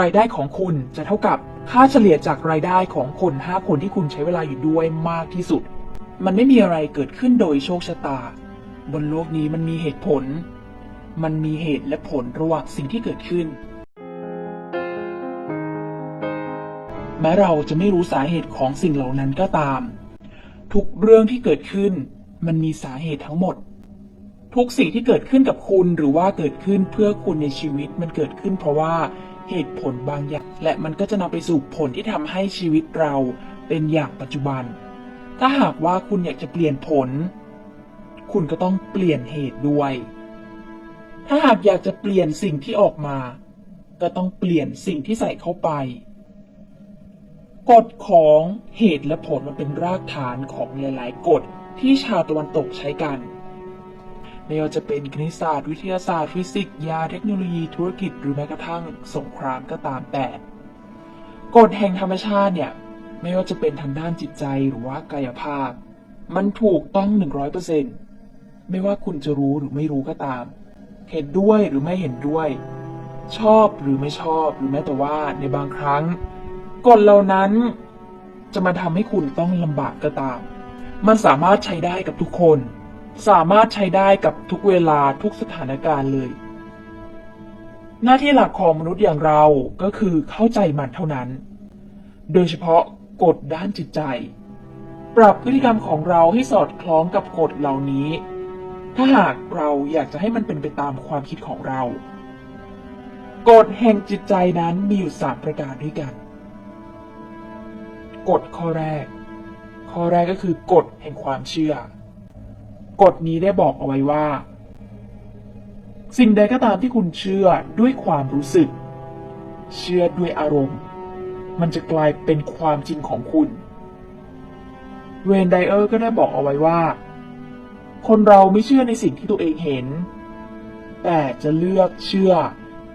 รายได้ของคุณจะเท่ากับค่าเฉลี่ยจากรายได้ของคน 5 คนที่คุณใช้เวลาอยู่ด้วยมากที่สุด มันไม่มีอะไรเกิดขึ้นโดยโชคชะตา บนโลกนี้มันมีเหตุผล มันมีเหตุและผลระหว่างสิ่งที่เกิดขึ้น แม้เราจะไม่รู้สาเหตุของสิ่งเหล่านั้นก็ตาม ทุกเรื่องที่เกิดขึ้น มันมีสาเหตุทั้งหมด ทุกสิ่งที่เกิดขึ้นกับคุณหรือว่าเกิดขึ้นเพื่อคุณในชีวิตมันเกิดขึ้นเพราะว่า เหตุผลบางอย่าง และมันก็จะนำไปสู่ผลที่ทำให้ชีวิตเราเป็นอย่างปัจจุบัน ถ้าหากว่าคุณอยากจะเปลี่ยนผล คุณก็ต้องเปลี่ยนเหตุด้วย ถ้าหากอยากจะเปลี่ยนสิ่งที่ออกมา ก็ต้องเปลี่ยนสิ่งที่ใส่เข้าไปกฎของเหตุและผลมันเป็นรากฐานของหลาย ๆ กฎที่ชาวตะวันตกใช้กัน ไม่ว่าจะเป็นคณิตศาสตร์ วิทยาศาสตร์ ฟิสิกส์ ยา เทคโนโลยี ธุรกิจ หรือแม้กระทั่งสงครามก็ตามแต่ กฎแห่งธรรมชาติเนี่ย ไม่ว่าจะเป็นทางด้านจิตใจหรือว่ากายภาพ มันถูกต้อง 100%ไม่ว่าคุณจะรู้หรือไม่รู้ก็ตาม เห็นด้วยหรือไม่เห็นด้วย ชอบหรือไม่ชอบ หรือแม้แต่ว่าในบางครั้ง กฎเหล่านั้นจะมาทำให้คุณต้องลำบากก็ตาม มันสามารถใช้ได้กับทุกคน สามารถใช้ได้กับทุกเวลาทุกสถานการณ์เลย หน้าที่หลักของมนุษย์อย่างเราก็คือเข้าใจมันเท่านั้น โดยเฉพาะกฎด้านจิตใจ ปรับพฤติกรรมของเราให้สอดคล้องกับกฎเหล่านี้ ถ้าหากเราอยากจะให้มันเป็นไปตามความคิดของเรา กฎแห่งจิตใจนั้นมีอยู่สามประการด้วยกัน กฎข้อแรก ข้อแรกก็คือกฎแห่งความเชื่อ กฎนี้ได้บอกเอาไว้ว่า สิ่งใดก็ตามที่คุณเชื่อด้วยความรู้สึก เชื่อด้วยอารมณ์ มันจะกลายเป็นความจริงของคุณ เวนไดเออร์ก็ได้บอกเอาไว้ว่า คนเราไม่เชื่อในสิ่งที่ตัวเองเห็น แต่จะเลือกเชื่อ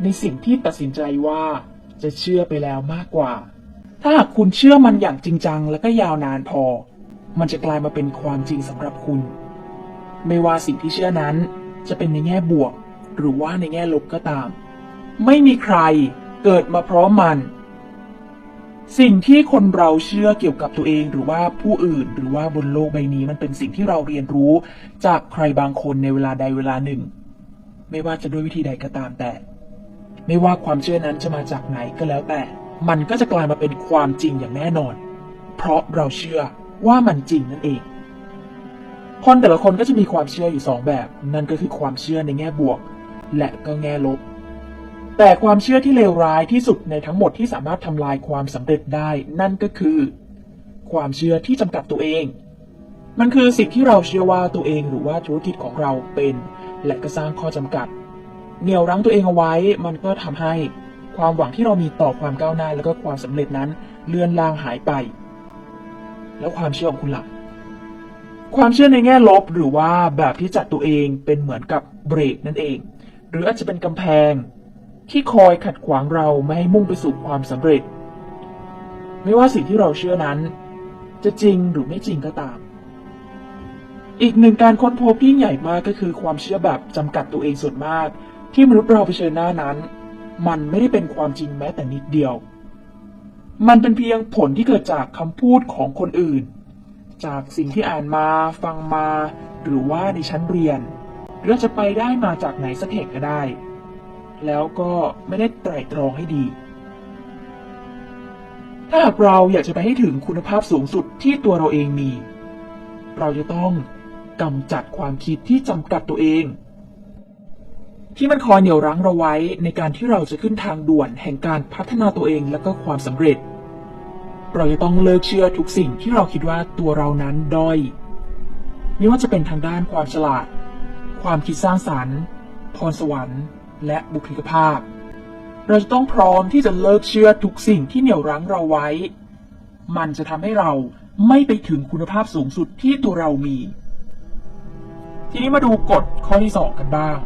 ในสิ่งที่ตัดสินใจว่าจะเชื่อไปแล้วมากกว่า ถ้าหากคุณเชื่อมันอย่างจริงจังและก็ยาวนานพอ มันจะกลายมาเป็นความจริงสำหรับคุณ ไม่ว่าสิ่งที่เชื่อนั้น จะเป็นในแง่บวก หรือว่าในแง่ลบก็ตาม ไม่มีใครเกิดมาพร้อมมัน สิ่งที่คนเราเชื่อเกี่ยวกับตัวเองหรือว่าผู้อื่นหรือว่าบนโลกใบนี้มันเป็นสิ่งที่เราเรียนรู้จากใครบางคนในเวลาใดเวลาหนึ่ง ไม่ว่าจะด้วยวิธีใดก็ตามแต่ ไม่ว่าความเชื่อนั้นจะมาจากไหนก็แล้วแต่ มันก็จะกลายมาเป็นความจริงอย่างแน่นอน เพราะเราเชื่อว่ามันจริงนั่นเอง คนแต่ละคนก็จะมีความเชื่ออยู่สองแบบ นั่นก็คือความเชื่อในแง่บวก และก็แง่ลบ แต่ความเชื่อที่เลวร้ายที่สุดในทั้งหมดที่สามารถทำลายความสำเร็จได้ นั่นก็คือ ความเชื่อที่จำกัดตัวเอง มันคือสิ่งที่เราเชื่อว่าตัวเองหรือว่าธุรกิจของเราเป็น และก็สร้างข้อจำกัด เหนี่ยวรั้งตัวเองเอาไว้ มันก็ทำให้ความหวังที่เรามีต่อความก้าวหน้า และก็ความสำเร็จนั้น เลือนลางหายไป แล้วความเชื่อของคุณล่ะ ความเชื่อในแง่ลบหรือว่าแบบที่จัดตัวเองเป็นเหมือนกับเบรกนั่นเอง หรืออาจจะเป็นกำแพง ที่คอยขัดขวางเราไม่ให้มุ่งไปสู่ความสำเร็จ ไม่ว่าสิ่งที่เราเชื่อนั้น จะจริงหรือไม่จริงก็ตาม อีกหนึ่งการค้นพบที่ใหญ่มากก็คือความเชื่อแบบจำกัดตัวเองส่วนมาก ที่มนุษย์เราเผชิญหน้านั้น มันไม่ได้เป็นความจริงแม้แต่นิดเดียว มันเป็นเพียงผลที่เกิดจากคำพูดของคนอื่น จากสิ่งที่อ่านมาฟังมา หรือว่าในชั้นเรียนหรือจะไปได้มาจากไหนสักแห่งก็ได้ แล้วก็ไม่ได้ไตร่ตรองให้ดี ถ้าหากเราอยากจะไปให้ถึงคุณภาพสูงสุดที่ตัวเราเองมี เราจะต้องกำจัดความคิดที่จำกัดตัวเอง ที่มันคอยเหนี่ยวรั้งเราไว้ในการที่เราจะขึ้นทางด่วนแห่งการพัฒนาตัวเองและก็ความสำเร็จ เราจะต้องเลิกเชื่อทุกสิ่งที่เราคิดว่าตัวเรานั้นด้อย ไม่ว่าจะเป็นทางด้านความฉลาด ความคิดสร้างสรรค์ พรสวรรค์ และบุคลิกภาพ เราจะต้องพร้อมที่จะเลิกเชื่อทุกสิ่งที่เหนี่ยวรั้งเราไว้ มันจะทำให้เราไม่ไปถึงคุณภาพสูงสุดที่ตัวเรามี ทีนี้มาดูกฎข้อที่สองกันบ้าง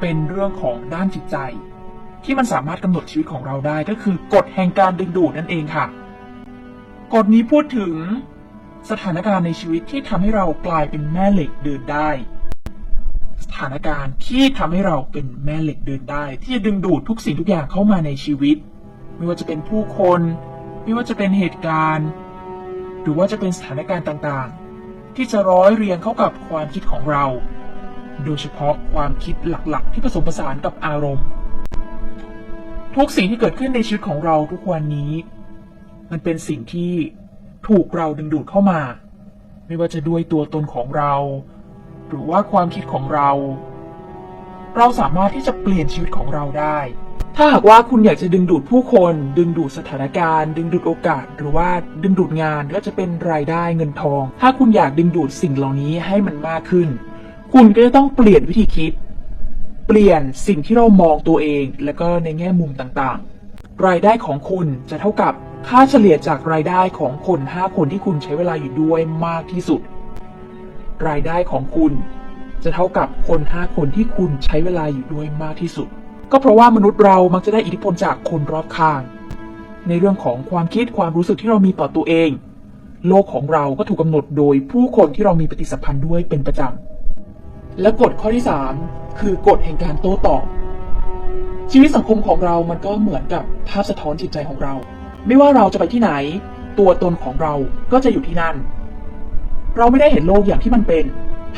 เป็นเรื่องของด้านจิตใจ ที่มันสามารถกำหนดชีวิตของเราได้ก็คือกฎแห่งการดึงดูดนั่นเองค่ะ กฎนี้พูดถึงสถานการณ์ในชีวิตที่ทำให้เรากลายเป็นแม่เหล็กเดินได้ สถานการณ์ที่ทำให้เราเป็นแม่เหล็กเดินได้ ที่จะดึงดูดทุกสิ่งทุกอย่างเข้ามาในชีวิต ไม่ว่าจะเป็นผู้คน ไม่ว่าจะเป็นเหตุการณ์ หรือว่าจะเป็นสถานการณ์ต่างๆ ที่จะร้อยเรียงเข้ากับความคิดของเรา โดยเฉพาะความคิดหลักๆ ที่ผสมผสานกับอารมณ์ ทุกสิ่งที่เกิดขึ้นในชีวิตของเราทุกวันนี้ มันเป็นสิ่งที่ถูกเราดึงดูดเข้ามา ไม่ว่าจะด้วยตัวตนของเรา หรือว่าความคิดของเรา เราสามารถที่จะเปลี่ยนชีวิตของเราได้ ถ้าหากว่าคุณอยากจะดึงดูดผู้คน ดึงดูดสถานการณ์ ดึงดูดโอกาส หรือว่าดึงดูดงานก็จะเป็นรายได้เงินทอง ถ้าคุณอยากดึงดูดสิ่งเหล่านี้ให้มันมากขึ้น คุณก็จะต้องเปลี่ยนวิธีคิด เปลี่ยนสิ่งที่เรามองตัวเอง และก็ในแง่มุมต่างๆ รายได้ของคุณจะเท่ากับ ค่าเฉลี่ยจากรายได้ของคน 5 คนที่คุณใช้เวลาอยู่ด้วยมากที่สุด รายได้ของคุณ จะเท่ากับคน 5 คนที่คุณใช้เวลาอยู่ด้วยมากที่สุด ก็เพราะว่ามนุษย์เรามักจะได้อิทธิพลจากคนรอบข้าง ในเรื่องของความคิดความรู้สึกที่เรามีต่อตัวเอง โลกของเราก็ถูกกำหนดโดยผู้คนที่เรามีปฏิสัมพันธ์ด้วยเป็นประจำ และกฎข้อที่ 3 คือกฎแห่งการโต้ตอบชีวิตสังคมของเรามันก็เหมือนกับภาพสะท้อนจิตใจของเรา ไม่ว่าเราจะไปที่ไหน ตัวตนของเราก็จะอยู่ที่นั่น เราไม่ได้เห็นโลกอย่างที่มันเป็น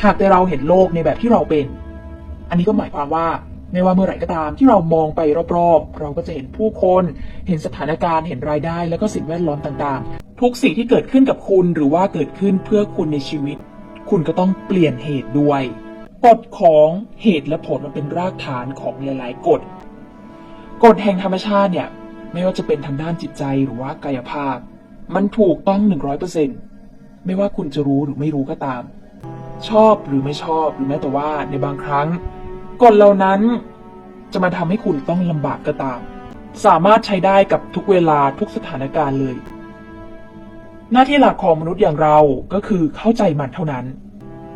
หากแต่เราเห็นโลกในแบบที่เราเป็น อันนี้ก็หมายความว่าไม่ว่าเมื่อไหร่ก็ตามที่เรามองไปรอบๆ เราก็จะเห็นผู้คน เห็นสถานการณ์ เห็นรายได้ แล้วก็สิ่งแวดล้อมต่างๆ ทุกสิ่งที่เกิดขึ้นกับคุณหรือว่าเกิดขึ้นเพื่อคุณในชีวิต คุณก็ต้องเปลี่ยนเหตุด้วย กฎของเหตุและผลมันเป็นรากฐานของหลาย ๆ กฎ กฎแห่งธรรมชาติเนี่ย ไม่ว่าจะเป็นทางด้านจิตใจหรือว่ากายภาพ มันถูกต้อง 100%ไม่ว่าคุณจะรู้หรือไม่รู้ก็ตาม ชอบหรือไม่ชอบหรือแม้แต่ว่าในบางครั้งกฎเหล่านั้นจะมาทำให้คุณต้องลำบากก็ตาม สามารถใช้ได้กับทุกเวลาทุกสถานการณ์เลย หน้าที่หลักของมนุษย์อย่างเราก็คือเข้าใจมันเท่านั้น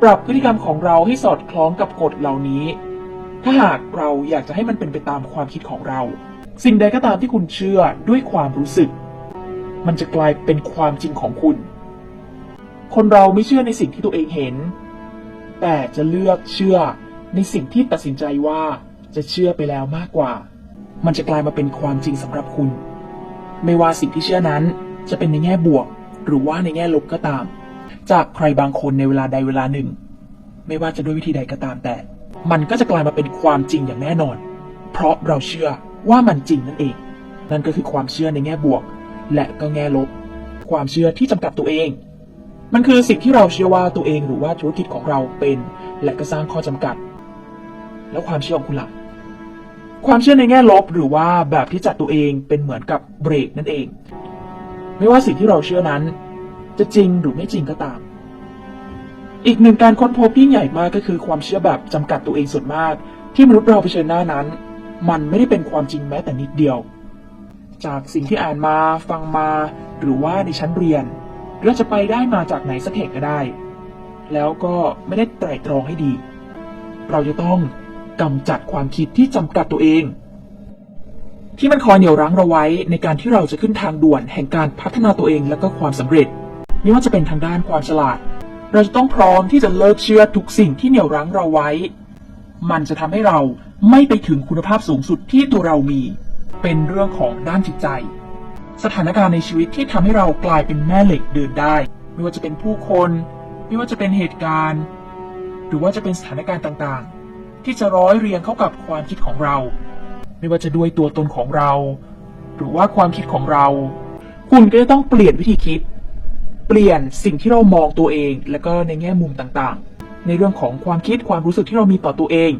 ปรับพฤติกรรมของเราให้สอดคล้องกับกฎเหล่านี้ ถ้าหากเราอยากจะให้มันเป็นไปตามความคิดของเรา สิ่งใดก็ตามที่คุณเชื่อด้วยความรู้สึก มันจะกลายเป็นความจริงของคุณ คนเราไม่เชื่อในสิ่งที่ตัวเองเห็น แต่จะเลือกเชื่อในสิ่งที่ตัดสินใจว่าจะเชื่อไปแล้วมากกว่า มันจะกลายมาเป็นความจริงสำหรับคุณ ไม่ว่าสิ่งที่เชื่อนั้นจะเป็นในแง่บวก หรือว่าในแง่ลบก็ตาม จากใครบางคนในเวลาใดเวลาหนึ่ง ไม่ว่าจะด้วยวิธีใดก็ตามแต่ มันก็จะกลายมาเป็นความจริงอย่างแน่นอน เพราะเราเชื่อ ว่ามันจริงนั่นเอง นั่นก็คือความเชื่อในแง่บวก และก็แง่ลบ ความเชื่อที่จำกัดตัวเอง มันคือสิ่งที่เราเชื่อว่าตัวเองหรือว่าธุรกิจของเราเป็น และก็สร้างข้อจำกัด แล้วความเชื่อของคุณล่ะความเชื่อในแง่ลบหรือว่าแบบที่จัดตัวเองเป็นเหมือนกับเบรกนั่นเอง ไม่ว่าสิ่งที่เราเชื่อนั้น จะจริงหรือไม่จริงก็ตาม อีกหนึ่งการค้นพบยิ่ใหญ่มากก็คือความเชื่อแบบจำกัดตัวเองส่วนมาก ที่มนุษย์เราเผชิญหน้านั้น มันไม่ได้เป็นความจริงแม้แต่นิดเดียว จากสิ่งที่อ่านมาฟังมาหรือว่าในชั้นเรียนหรือจะไปได้มาจากไหนสักแห่งก็ได้ แล้วก็ไม่ได้ไตร่ตรองให้ดี เราจะต้องกำจัดความคิดที่จำกัดตัวเอง ที่มันคอยเหนี่ยวรั้งเราไว้ในการที่เราจะขึ้นทางด่วนแห่งการพัฒนาตัวเองและก็ความสำเร็จ ไม่ว่าจะเป็นทางด้านความฉลาด เราจะต้องพร้อมที่จะเลิกเชื่อทุกสิ่งที่เหนี่ยวรั้งเราไว้ มันจะทำให้เรา ไม่ไปถึงคุณภาพสูงสุดที่ตัวเรามี เป็นเรื่องของด้านจิตใจ สถานการณ์ในชีวิตที่ทำให้เรากลายเป็นแม่เหล็กเดินได้ ไม่ว่าจะเป็นผู้คน ไม่ว่าจะเป็นเหตุการณ์ หรือว่าจะเป็นสถานการณ์ต่างๆ ที่จะร้อยเรียงเข้ากับความคิดของเรา ไม่ว่าจะด้วยตัวตนของเรา หรือว่าความคิดของเรา คุณก็จะต้องเปลี่ยนวิธีคิด เปลี่ยนสิ่งที่เรามองตัวเอง และก็ในแง่มุมต่างๆ ในเรื่องของความคิดความรู้สึกที่เรามีต่อตัวเอง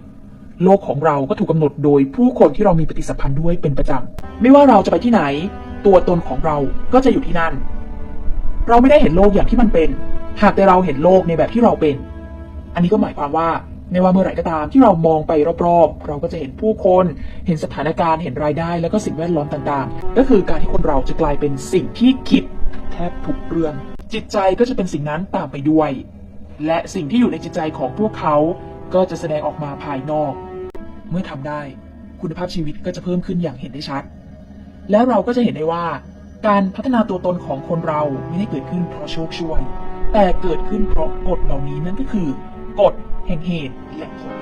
โลกของเราก็ถูกกำหนดโดยผู้คนที่เรามีปฏิสัมพันธ์ด้วยเป็นประจำ ไม่ว่าเราจะไปที่ไหน ตัวตนของเราก็จะอยู่ที่นั่น เราไม่ได้เห็นโลกอย่างที่มันเป็น หากแต่เราเห็นโลกในแบบที่เราเป็น อันนี้ก็หมายความว่าไม่ว่าเมื่อไหร่ก็ตามที่เรามองไปรอบๆ เราก็จะเห็นผู้คน เห็นสถานการณ์ เห็นรายได้ แล้วก็สิ่งแวดล้อมต่างๆ ก็คือการที่คนเราจะกลายเป็นสิ่งที่คิดแทบทุกเรื่อง จิตใจก็จะเป็นสิ่งนั้นตามไปด้วย และสิ่งที่อยู่ในจิตใจของพวกเขา ก็จะแสดงออกมาภายนอก เมื่อทำได้ คุณภาพชีวิตก็จะเพิ่มขึ้นอย่างเห็นได้ชัด แล้วเราก็จะเห็นได้ว่า การพัฒนาตัวตนของคนเราไม่ได้เกิดขึ้นเพราะโชคช่วย แต่เกิดขึ้นเพราะกฎเหล่านี้นั่นก็คือกฎแห่งเหตุและผล